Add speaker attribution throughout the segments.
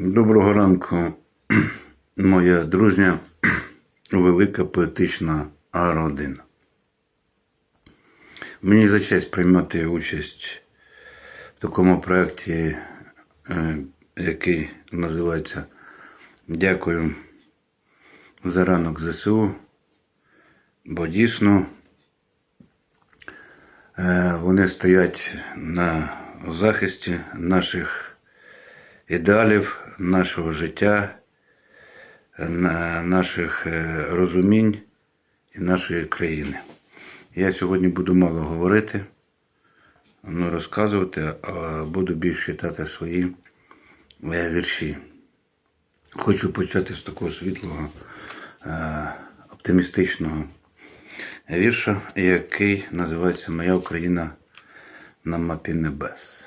Speaker 1: Доброго ранку, моя дружня, велика поетична родина. Мені за честь приймати участь в такому проєкті, е, який називається Дякую за ранок ЗСУ. Бо дійсно е, вони стоять на захисті наших ідеалів, нашого життя, наших е, розумінь і нашої країни. Я сьогодні буду мало говорити, ну, розказувати, а буду більше читати свої е, вірші. Хочу почати з такого світлого, е, оптимістичного вірша, який називається Моя Україна на мапі небес.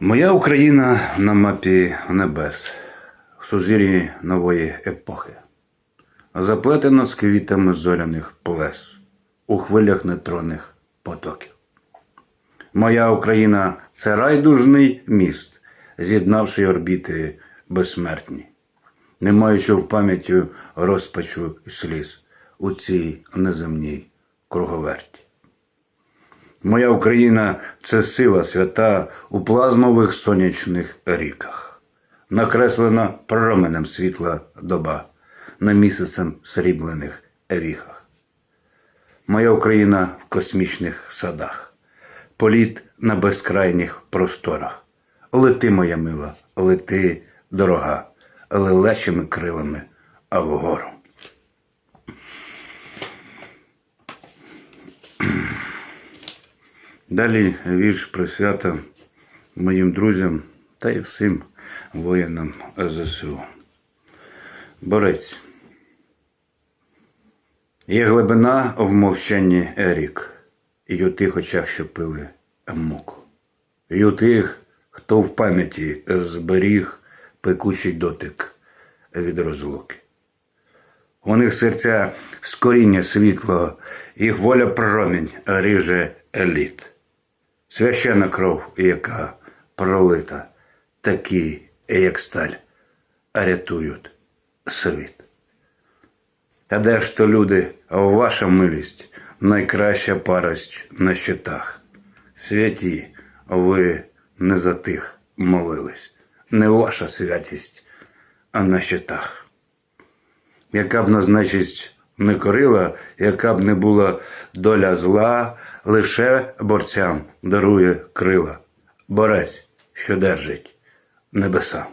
Speaker 1: Моя Україна на мапі небес, в сузір'ї нової епохи, заплетена з квітами зоряних плес, у хвилях нейтронних потоків. Моя Україна це райдужний міст, з'єднавши орбіти безсмертні, не маючи в пам'яті розпачу і сліз у цій неземній круговерті. Моя Україна це сила свята у плазмових сонячних ріках, накреслена променем світла доба на місяцем сріблених віхах. Моя Україна в космічних садах, політ на безкрайніх просторах. Лети, моя мила, лети, дорога, лелечими крилами, а вгору. Далі вірш присвята моїм друзям та й всім воїнам ЗСУ. Борець. Є глибина в мовчанні рік, і у тих очах, що пили муку, і у тих, хто в пам'яті зберіг пекучий дотик від розлуки. У них серця з коріння світло, їх воля промінь ріже еліт. Священна кров, яка пролита, такі, як сталь, рятують світ. Та де ж то люди, ваша милість, найкраща парость на щитах. Святі, ви не за тих молились, не ваша святість, а на щитах. Яка б назначість не корила, яка б не була доля зла, лише борцям дарує крила, борець, що держить небеса.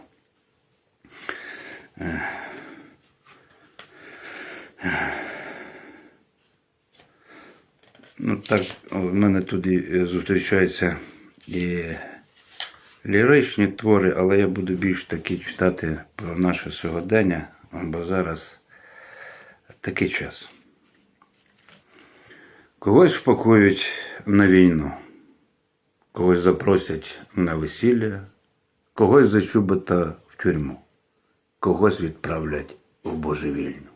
Speaker 1: Ну, так, в мене туди зустрічаються і ліричні твори, але я буду більш такі читати про наше сьогодення, бо зараз такий час. Когось впакують на війну, когось запросять на весілля, когось за чубота в тюрму, когось відправлять у божевільню.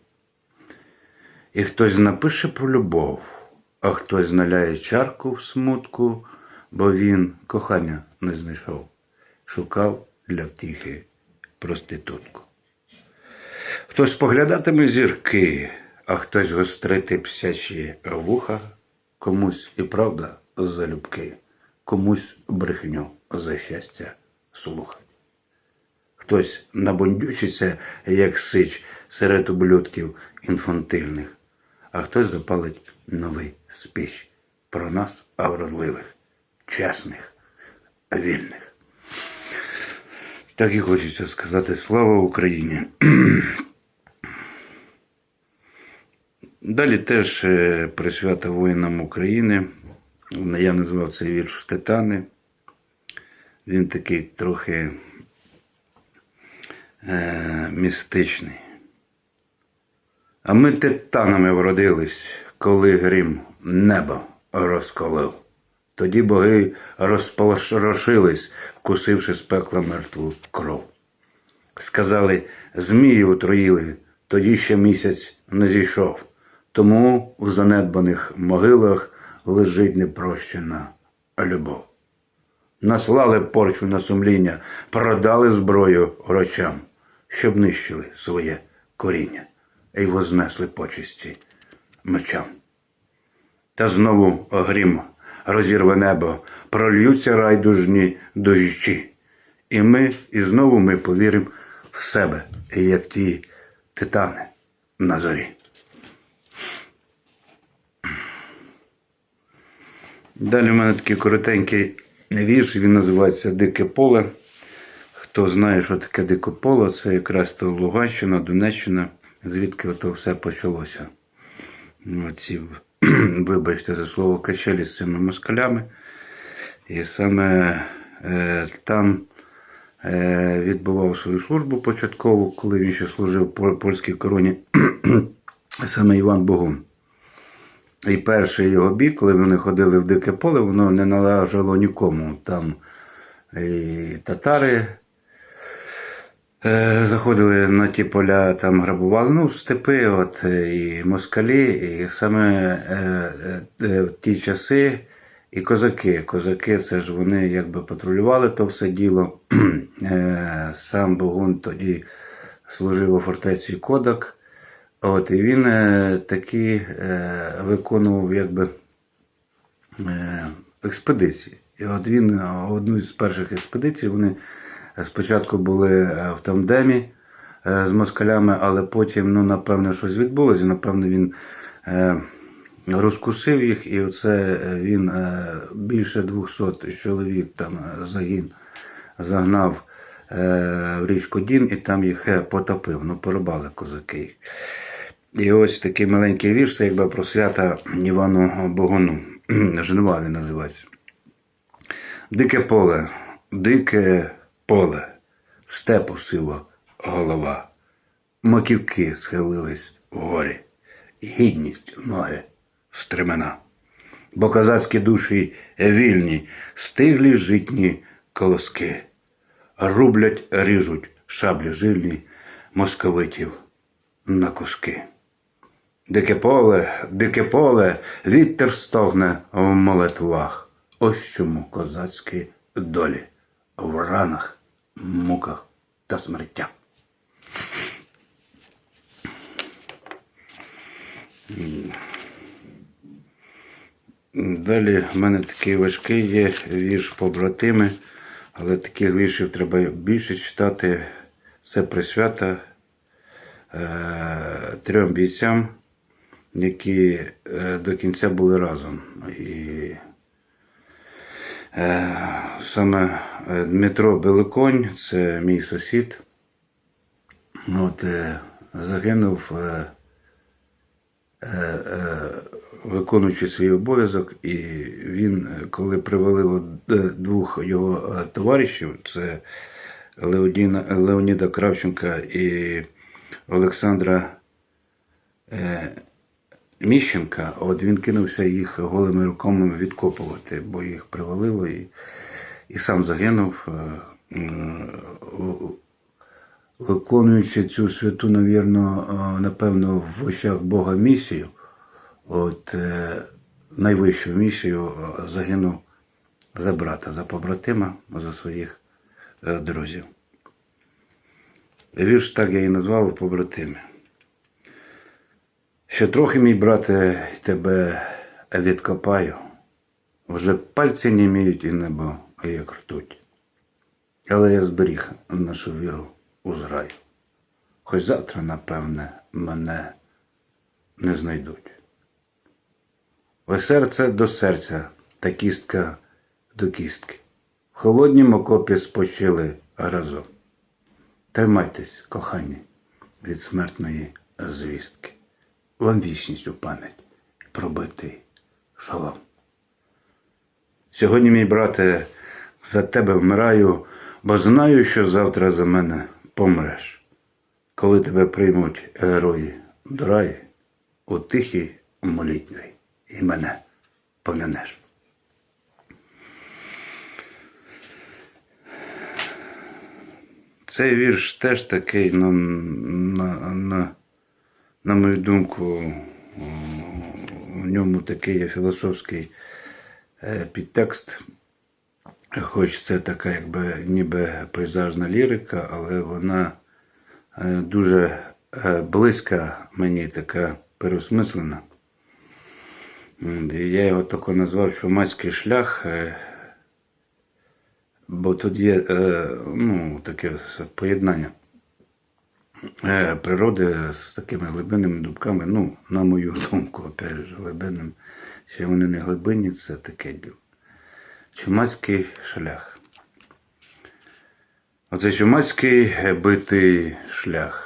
Speaker 1: І хтось напише про любов, а хтось наляє чарку в смутку, бо він кохання не знайшов, шукав для втіхи проститутку. Хтось поглядатиме зірки, а хтось гострити псячі вуха, комусь і правда залюбки, комусь брехню за щастя слухать. Хтось набондючиться, як сич серед ублюдків інфантильних, а хтось запалить новий спіч про нас, а вродливих, чесних, вільних. Так і хочеться сказати слава Україні. Далі теж е, присвята воїнам України. Я назвав цей вірш Титани. Він такий трохи е, містичний. А ми титанами вродились, коли грім небо розколив. Тоді боги розполошились, вкусивши з пекла мертву кров. Сказали, змії отруїли, тоді ще місяць не зійшов. Тому в занедбаних могилах лежить непрощена любов. наслали порчу на сумління, продали зброю грочам, щоб нищили своє коріння і вознесли почесті мечам. Та знову грім розірве небо, прольються райдужні дощі. І ми, і знову ми повіримо в себе, як ті титани на зорі. Далі в мене такий коротенький вірш, він називається Дике поле. Хто знає, що таке дике поле, це якраз то Луганщина, Донеччина, звідки ото все почалося. Оці, вибачте за слово, качелі з цими москалями. І саме е, там е, відбував свою службу початкову, коли він ще служив по польській короні, саме Іван Богун. І перший його бій, коли вони ходили в дике поле, воно не належало нікому. Там і татари е, заходили на ті поля, там грабували, ну, степи, от, е, і москалі, і саме е, в ті часи і козаки. Козаки, це ж вони якби патрулювали то все діло. Сам Богун тоді служив у фортеці Кодак. От, і він е, такі е, виконував якби е, експедиції. І от він одну з перших експедицій вони спочатку були в тандемі з москалями, але потім, ну, напевно, щось відбулося. Напевно, він розкусив їх, і оце він більше 200 чоловік там загін загнав в річку Дін і там їх потопив. Ну, порубали козаки. І ось такий маленький вірш, це якби про свята Івану Богону. Жнива він називається. Дике поле, дике поле, в степу сива голова. Маківки схилились вгорі, гідність ноги стремена. Бо козацькі душі вільні, стиглі житні колоски. Рублять, ріжуть шаблі жилі московитів на куски. Дике поле, дике поле, вітер стогне в молитвах. Ось чому козацькі долі в ранах, муках та смертях. Далі в мене такий важкий є вірш побратими, але таких віршів треба більше читати. Це присвята е, трьом бійцям, які е, до кінця були разом. І е, саме е, Дмитро Беликонь, це мій сусід. От, загинув, виконуючи свій обов'язок, і він, коли привалило двох його товаришів, це Леоніда Кравченка і Олександра Міщенка, от він кинувся їх голими руками відкопувати, бо їх привалило і, і сам загинув, е, виконуючи цю святу, навірно, е, напевно, в очах Бога місію, от е, найвищу місію загинув за брата, за побратима, за своїх друзів. Вірш так я і назвав побратими. Ще трохи, мій брате, тебе відкопаю. Вже пальці німіють і небо, як ртуть. Але я зберіг нашу віру у зграю. Хоч завтра, напевне, мене не знайдуть. Ось серце до серця та кістка до кістки. В холоднім окопі спочили разом. Тримайтесь, кохані, від смертної звістки. Вам вічність у пам'ять пробитий шалом. Сьогодні, мій брате, за тебе вмираю, бо знаю, що завтра за мене помреш. Коли тебе приймуть герої до раї, у тихій молітві і мене помянеш. Цей вірш теж такий, ну, на, на, на мою думку, в ньому такий є філософський е, підтекст. Хоч це така, якби ніби пейзажна лірика, але вона е, дуже е, близька мені така переосмислена. Я його тако назвав Чумацький шлях, бо тут є ну, таке поєднання природи з такими глибинними дубками. Ну, на мою думку, опять же, глибинним. Ще вони не глибинні, це таке діло. Чумацький шлях. Оце чумацький битий шлях.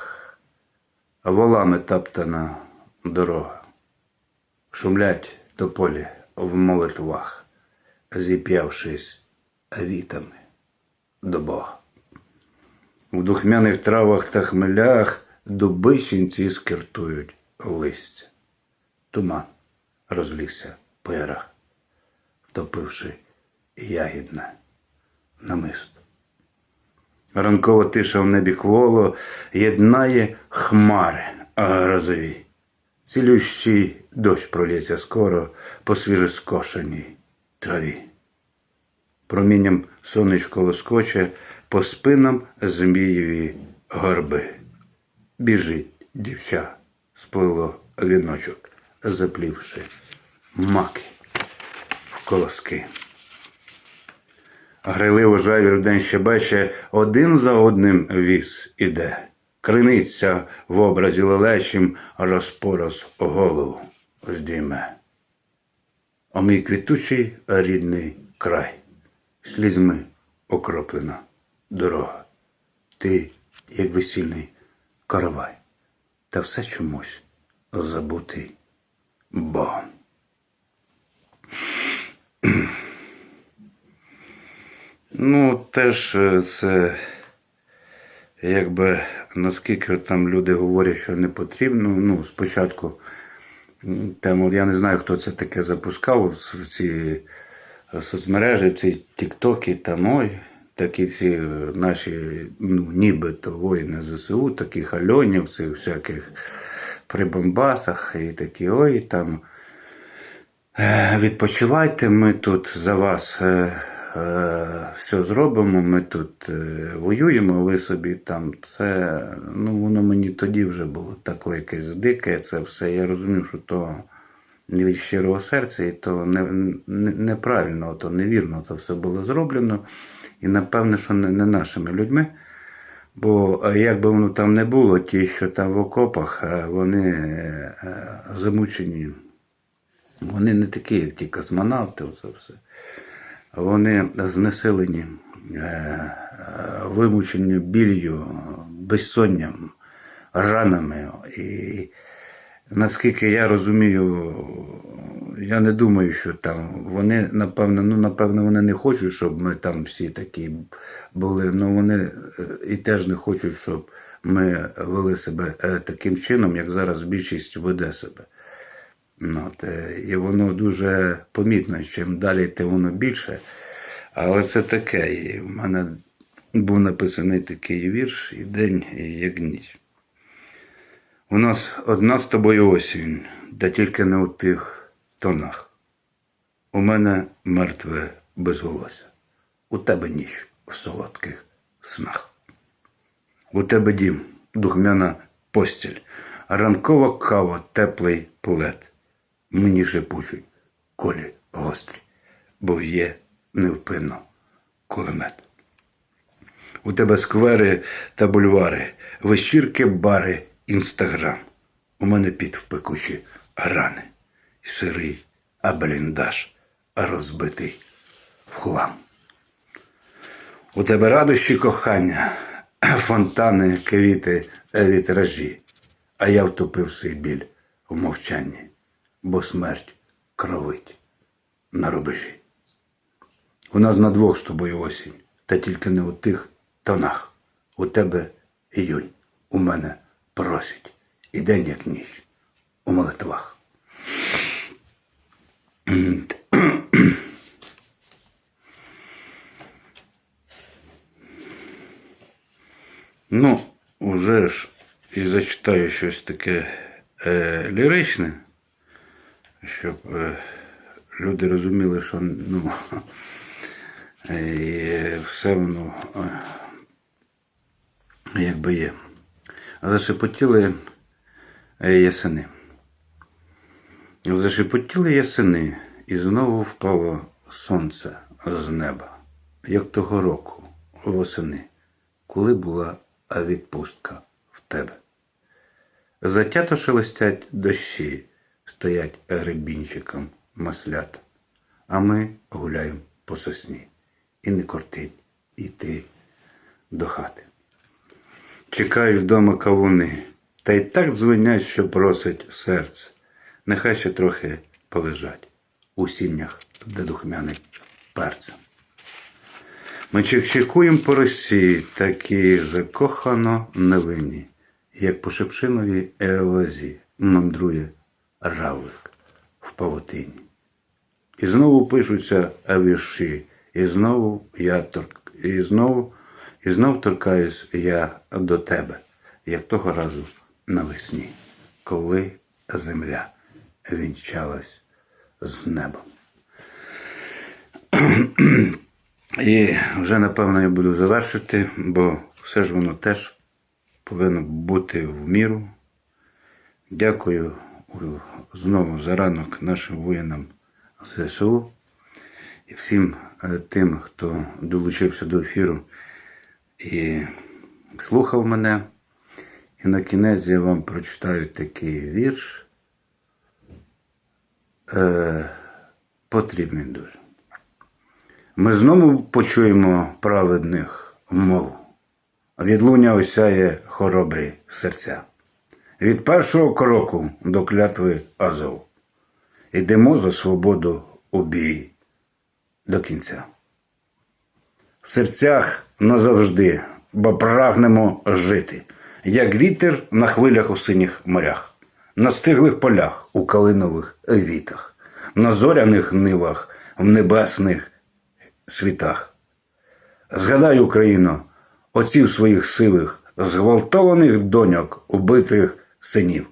Speaker 1: А волами таптана дорога. Шумлять тополі в молитвах, зіп'явшись вітами до Бога. В духмяних травах та хмелях дуби щенці скиртують листя. Туман розлігся по ярах, втопивши ягідне намисто. Ранкова тиша в небі кволо єднає хмари грозові. Цілющий дощ пролється скоро по свіжоскошеній траві. Промінням сонечко лоскоче по спинам змієві горби. Біжить дівча, сплило віночок, заплівши маки в колоски. Грайливо жавір день щебече, один за одним віз іде. Криниця в образі лелечим розпорос голову здійме. О мій квітучий рідний край, слізьми окроплена дорога. Ти, як весільний каравай, та все чомусь забутий Богом. Ну, теж е, це якби наскільки там люди говорять, що не потрібно. Ну, спочатку там, я не знаю, хто це таке запускав в ці соцмережі, в ці тіктоки, там ой, такі ці е, наші, ну, нібито воїни ЗСУ, таких альонів, цих всяких при Бомбасах і такі, ой, там. Е, Відпочивайте, ми тут за вас е, все зробимо. Ми тут воюємо, ви собі там. Це ну воно мені тоді вже було таке якесь дике. Це все. Я розумів, що то від щирого серця, і то не, не, неправильно, то невірно це все було зроблено. І напевне, що не, не нашими людьми. Бо е, як би воно там не було, ті, що там в окопах, е, вони е, замучені. Вони не такі, як ті космонавти, це все. Вони знесилені, вимучені білью, безсонням, ранами. І наскільки я розумію, я не думаю, що там вони, напевно, ну, напевно, вони не хочуть, щоб ми там всі такі були. Ну вони е, і теж не хочуть, щоб ми вели себе е, таким чином, як зараз більшість веде себе. Ну, от, е, і воно дуже помітно, чим далі, тим воно більше. Але це таке. І в мене був написаний такий вірш і день, і як ніч. У нас одна з тобою осінь, та тільки не у тих тонах. У мене мертве безголосся. У тебе ніч в солодких снах. У тебе дім, духмяна постіль, ранкова кава, теплий плед. Мені шепочуть колі гострі, бо є невпинно кулемет. У тебе сквери та бульвари, вечірки, бари, інстаграм. У мене під в пекучі рани, сирий, а бліндаж, а розбитий в хлам. У тебе радощі кохання, фонтани, квіти, вітражі, а я втопив свій біль в мовчанні, бо смерть кровить на рубежі. У нас на двох з тобою осінь, та тільки не у тих тонах. У тебе іюнь, у мене просить, і день як ніч у молитвах. Ну, уже ж і зачитаю щось таке е, ліричне, щоб е, люди розуміли, що ну, І все воно е, якби є. Зашепотіли е, ясени. Зашепотіли ясени, і знову впало сонце з неба, як того року, восени, коли була відпустка в тебе. Затято шелестять дощі, стоять гребінчиком маслята, а ми гуляємо по сосні, і не кортить іти до хати. Чекаю вдома кавуни, та й так дзвонять, що просить серце. Нехай ще трохи полежать у сіннях, де духмяний перцем. Ми чекчикуємо по росі, такі закохано невинні, як по шепшиновій елозі мандрує равлик в павутині. І знову пишуться вірші, і знову я торк... і знову, і знов торкаюсь я до тебе, як того разу навесні, коли земля вінчалась з небом. І вже напевно я буду завершити, бо все ж воно теж повинно бути в міру. Дякую знову за ранок нашим воїнам ЗСУ і всім е, тим, хто долучився до ефіру і слухав мене. І на кінець я вам прочитаю такий вірш. Е, потрібний дуже. Ми знову почуємо праведних мову. Відлуння осяє хоробрі серця. Від першого кроку до клятви Азов. Йдемо за свободу у бій до кінця. В серцях назавжди, бо прагнемо жити, як вітер на хвилях у синіх морях, на стиглих полях у калинових вітах, на зоряних нивах в небесних світах. Згадай, Україно, отців своїх сивих, зґвалтованих доньок, убитих синів,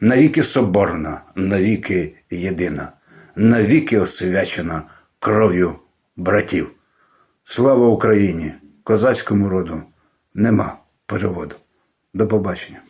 Speaker 1: навіки соборна, навіки єдина, навіки освячена кров'ю братів. Слава Україні! Козацькому роду нема переводу. До побачення.